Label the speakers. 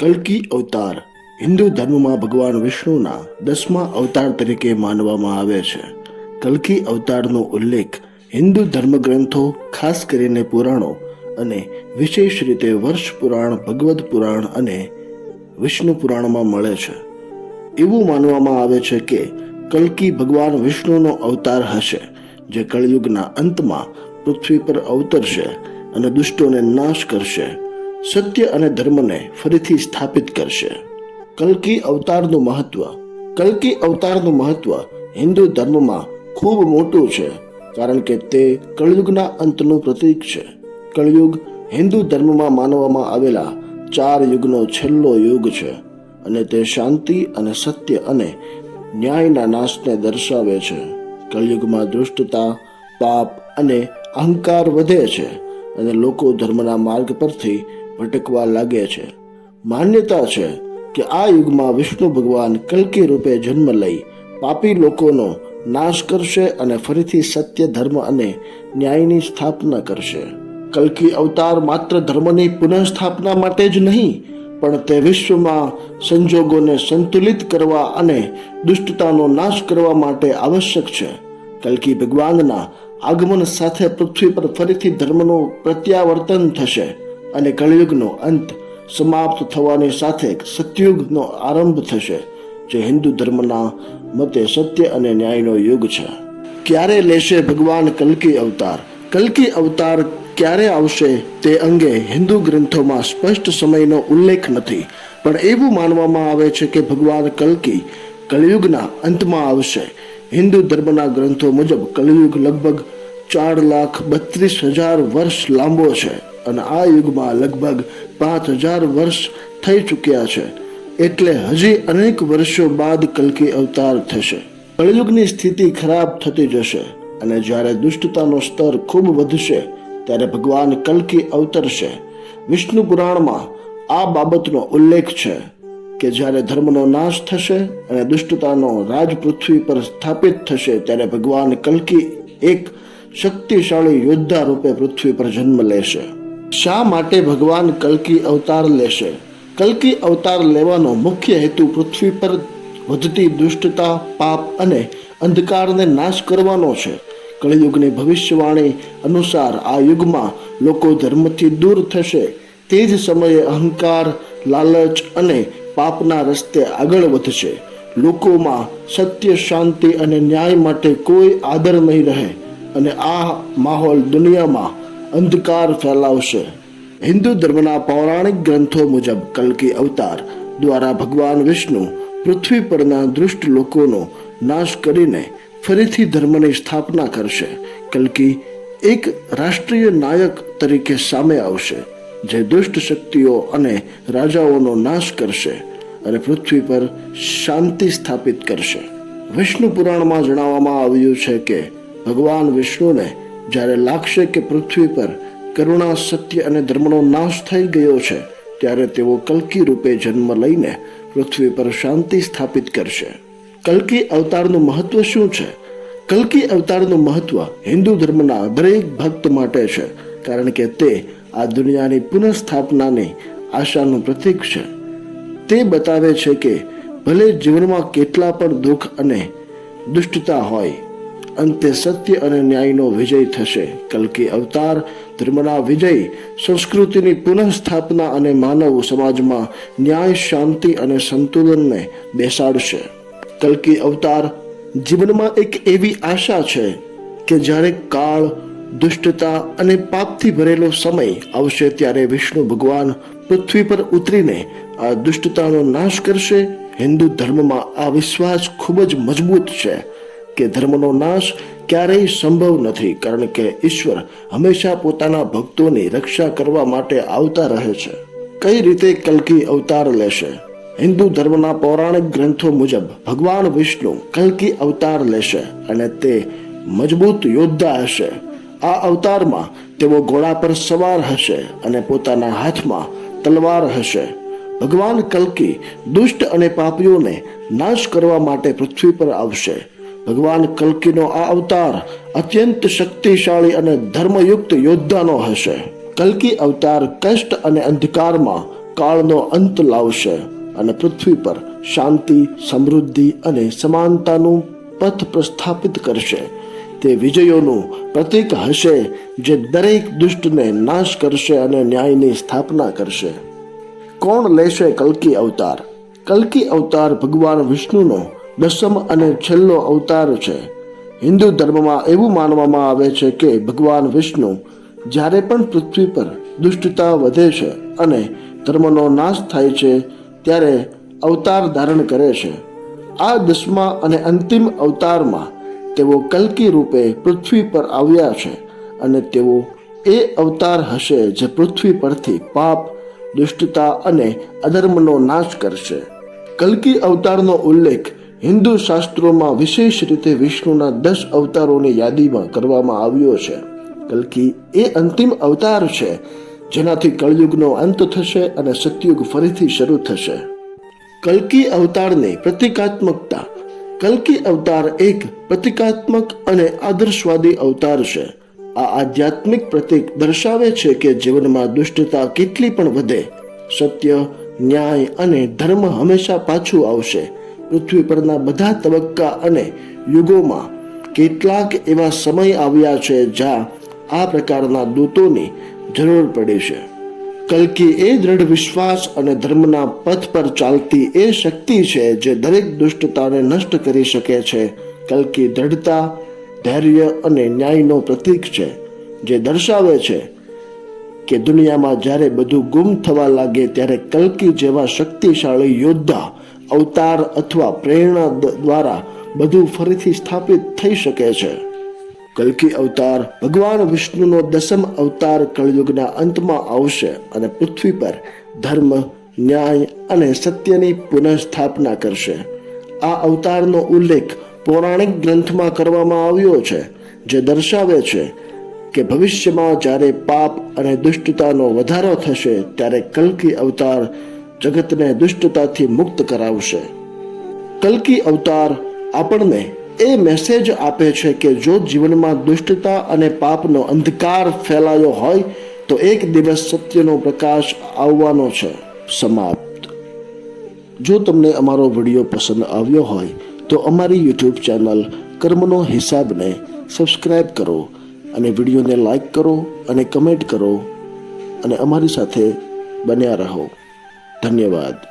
Speaker 1: કલ્કી અવતાર. હિન્દુ ધર્મમાં ભગવાન વિષ્ણુના દસમા અવતાર તરીકે માનવામાં આવે છે. કલ્કી અવતારનો ઉલ્લેખ હિન્દુ ધર્મગ્રંથો, ખાસ કરીને પુરાણો અને વિશેષ રીતે વર્ષ પુરાણ, ભગવદ્ પુરાણ અને વિષ્ણુ પુરાણમાં મળે છે. એવું માનવામાં આવે છે કે કલ્કી ભગવાન વિષ્ણુનો અવતાર હશે, જે કળયુગના અંતમાં પૃથ્વી પર અવતરશે અને દુષ્ટોને નાશ કરશે. સત્ય અને ધર્મને ફરીથી સ્થાપિત કરશે. કલ્કી અવતારનું મહત્વ, કલ્કી અવતારનું મહત્વ હિન્દુ ધર્મમાં ખૂબ મોટું છે, કારણ કે તે કળયુગના અંતનું પ્રતીક છે. કળયુગ હિન્દુ ધર્મમાં માનવામાં આવેલા ચાર યુગનો છેલ્લો યુગ છે અને તે શાંતિ અને સત્ય અને ન્યાયના નાશને દર્શાવે છે. કળયુગમાં દુષ્ટતા, પાપ અને અહંકાર વધે છે અને લોકો ધર્મના માર્ગ પરથી ભટકવા લાગે છે. માન્યતા છે કે આ યુગમાં વિષ્ણુ ભગવાન કલ્કી રૂપે જન્મ લઈ પાપી લોકોનો નાશ કરશે અને ફરીથી સત્ય, ધર્મ અને ન્યાયની સ્થાપના કરશે. કલ્કી અવતાર માત્ર ધર્મની પુનઃસ્થાપના માટે જ નહીં, પણ તે વિશ્વમાં સંજોગોને સંતુલિત કરવા અને દુષ્ટતાનો નાશ કરવા માટે આવશ્યક છે. કલ્કી ભગવાનના આગમન સાથે પૃથ્વી પર ફરીથી ધર્મનું પ્રત્યાવર્તન થશે. અને કળિયુગનો અંત સમાપ્ત થવાની સાથે સતયુગનો આરંભ થશે, જે હિન્દુ ધર્મના મતે સત્ય અને ન્યાયનો યુગ છે. ક્યારે લેશે ભગવાન કલ્કી અવતાર? કલ્કી અવતાર ક્યારે આવશે તે અંગે હિન્દુ ગ્રંથોમાં સ્પષ્ટ સમયનો ઉલ્લેખ નથી, પણ એવું માનવામાં આવે છે કે ભગવાન કલ્કી કલયુગના અંતમાં આવશે. હિન્દુ ધર્મના ગ્રંથો મુજબ કલયુગ લગભગ ચાર લાખ બત્રીસ હજાર વર્ષ લાંબો છે અને આ યુગમાં લગભગ પાંચ હજાર વર્ષ થઈ ચૂક્યા છે. એટલે હજી અનેક વર્ષો બાદ કલ્કી અવતાર થશે. કળયુગની સ્થિતિ ખરાબ થતી જશે અને જ્યારે દુષ્ટતાનો સ્તર ખૂબ વધશે, ત્યારે ભગવાન કલ્કી અવતરશે વિષ્ણુ પુરાણમાં આ બાબતનો ઉલ્લેખ છે કે જ્યારે ધર્મનો નાશ થશે અને દુષ્ટતાનો રાજ પૃથ્વી પર સ્થાપિત થશે, ત્યારે ભગવાન કલ્કી એક શક્તિશાળી યોદ્ધા રૂપે પૃથ્વી પર જન્મ લેશે. શા માટે ભગવાન કલ્કી અવતાર લેશે? કલ્કી અવતાર લેવાનો મુખ્ય હેતુ પૃથ્વી પર વધતી દુષ્ટતા, પાપ અને અંધકારને નાશ કરવાનો છે. કળિયુગની ભવિષ્યવાણી અનુસાર આ યુગમાં લોકો ધર્મથી દૂર થશે. તે જ સમયે અહંકાર, લાલચ અને પાપના રસ્તે આગળ વધશે. લોકોમાં સત્ય, શાંતિ અને ન્યાય માટે કોઈ આદર નહીં રહે. અને આ માહોલ દુનિયામાં અંધકાર ફેલાવશે. હિન્દુ ધર્મના પૌરાણિક ગ્રંથો મુજબ કલ્કી અવતાર દ્વારા ભગવાન વિષ્ણુ પૃથ્વી પરના દુષ્ટ લોકોનો નાશ કરીને ફરીથી ધર્મની સ્થાપના કરશે. કલ્કી એક રાષ્ટ્રીય નાયક તરીકે સામે આવશે, જે દુષ્ટ શક્તિઓ અને રાજાઓનો નાશ કરશે અને પૃથ્વી પર શાંતિ સ્થાપિત કરશે. વિષ્ણુ પુરાણમાં જણાવવામાં આવ્યું છે કે ભગવાન વિષ્ણુને જ્યારે લાગશે કે પૃથ્વી પર કરુણા, સત્ય અને ધર્મનો નાશ થઈ ગયો છે, ત્યારે તેઓ કલ્કી રૂપે જન્મ લઈને પૃથ્વી પર શાંતિ સ્થાપિત કરશે. કલ્કી અવતારનું મહત્વ શું છે? કલ્કી અવતારનું મહત્વ હિન્દુ ધર્મના દરેક ભક્ત માટે છે, કારણ કે તે આ દુનિયાની પુનઃસ્થાપનાની આશાનું પ્રતીક છે. તે બતાવે છે કે ભલે જીવનમાં કેટલા પણ દુઃખ અને દુષ્ટતા હોય અંતે સત્ય અને ન્યાયનો વિજય થશે. કલ્કી અવતાર, ધર્મના વિજય, સંસ્કૃતિની પુનઃસ્થાપના અને માનવ સમાજમાં ન્યાય, શાંતિ અને સંતુલનને બેસાડશે. કલ્કી અવતાર જીવનમાં એક એવી આશા છે કે જ્યારે કાળ, દુષ્ટતા અને પાપથી ભરેલો સમય આવશે ત્યારે વિષ્ણુ ભગવાન પૃથ્વી પર ઉતરીને આ દુષ્ટતાનો નાશ કરશે. હિન્દુ ધર્મમાં આ વિશ્વાસ ખૂબ જ મજબૂત છે. કે ધર્મનો નાશ ક્યારેય સંભવ નથી, કારણ કે ઈશ્વર હંમેશા પોતાના ભક્તોની રક્ષા કરવા માટે આવતા રહે છે. કઈ રીતે કલકી અવતાર લેશે? હિન્દુ ધર્મના પૌરાણિક ગ્રંથો મુજબ ભગવાન વિષ્ણુ કલકી અવતાર લેશે અને તે મજબૂત યોદ્ધા હશે. આ અવતારમાં તેઓ ઘોડા પર સવાર હશે અને પોતાના હાથમાં તલવાર હશે. ભગવાન કલ્કી દુષ્ટ અને પાપીઓને નાશ કરવા માટે પૃથ્વી પર આવશે. ભગવાન કલ્કીનો આ અવતાર અત્યંત શક્તિશાળી અને ધર્મયુક્ત યોદ્ધાનો હશે. કલ્કી અવતાર કષ્ટ અને અંધકારમાં કાળનો અંત લાવશે અને પૃથ્વી પર શાંતિ, સમૃદ્ધિ અને સમાનતાનું પથ પ્રસ્થાપિત કરશે. તે વિજયોનું પ્રતીક હશે જે દરેક દુષ્ટને નાશ કરશે અને ન્યાયની સ્થાપના કરશે. કોણ લેશે કલ્કી અવતાર? કલ્કી અવતાર ભગવાન વિષ્ણુનો દસમ અને છેલ્લો અવતાર છે. હિન્દુ ધર્મમાં એવું માનવામાં આવે છે કે ભગવાન વિષ્ણુ જ્યારે પણ પૃથ્વી પર દુષ્ટતા વધે છે અને ધર્મનો નાશ થાય છે, ત્યારે અવતાર ધારણ કરે છે. આ દસમા અને અંતિમ અવતારમાં તેઓ કલ્કી રૂપે પૃથ્વી પર આવ્યા છે અને તેઓ એ અવતાર હશે જે પૃથ્વી પરથી પાપ, દુષ્ટતા અને અધર્મનો નાશ કરશે. કલ્કી અવતારનો ઉલ્લેખ હિન્દુ શાસ્ત્રોમાં વિશેષ રીતે વિષ્ણુના દસ અવતારોની યાદીમાં કરવામાં આવ્યો છે. કલ્કી એ અંતિમ અવતાર છે, જેનાથી કળયુગનો અંત થશે અને સતયુગ ફરીથી શરૂ થશે. કલ્કી અવતારની પ્રતિકાત્મકતા. કલ્કી અવતાર એક પ્રતિકાત્મક અને આદર્શવાદી અવતાર છે. આ આધ્યાત્મિક પ્રતીક દર્શાવે છે કે જીવનમાં દુષ્ટતા કેટલી પણ વધે, સત્ય, ન્યાય અને ધર્મ હંમેશા પાછું આવશે. પૃથ્વી પરના બધા તબક્કા અને યુગોમાં કેટલાક એવા સમય આવ્યા છે જ્યાં આ પ્રકારના દૂતોની જરૂર પડી છે. કલ્કી એ દ્રઢ વિશ્વાસ અને ધર્મના પથ પર ચાલતી એ શક્તિ છે જે દરેક દુષ્ટતાને નષ્ટ કરી શકે છે. કલ્કી દ્રઢતા, ધૈર્ય અને ન્યાયનો પ્રતીક છે, જે દર્શાવે છે કે દુનિયામાં જ્યારે બધું ગુમ થવા લાગે ત્યારે કલ્કી જેવા શક્તિશાળી યોદ્ધા અવતાર અથવા પ્રેરણા દ્વારા બધું ફરીથી સ્થાપિત થઈ શકે છે. કલ્કી અવતાર ભગવાન વિષ્ણુનો દસમ અવતાર કળયુગના અંતમાં આવશે અને પૃથ્વી પર ધર્મ, ન્યાય અને સત્યની પુનઃસ્થાપના કરશે. આ અવતારનો ઉલ્લેખ પૌરાણિક ગ્રંથમાં કરવામાં આવ્યો છે, જે દર્શાવે છે કે ભવિષ્યમાં જ્યારે પાપ અને દુષ્ટતાનો વધારો થશે, ત્યારે કલ્કી અવતાર જગતને દુષ્ટતાથી મુક્ત કરાવશે. કલ્કી અવતાર આપણને એ મેસેજ આપે છે કે જો જીવનમાં દુષ્ટતા અને પાપનો અંધકાર ફેલાયો હોય, તો એક દિવસ સત્યનો પ્રકાશ આવવાનો છે. સમાપ્ત. જો તમને અમારો વીડિયો પસંદ આવ્યો હોય, તો અમારી યુટ્યુબ ચેનલ કર્મનો હિસાબને સબસ્ક્રાઇબ કરો અને વિડીયોને લાઈક કરો અને કમેન્ટ કરો અને અમારી સાથે બન્યા રહો. ધન્યવાદ.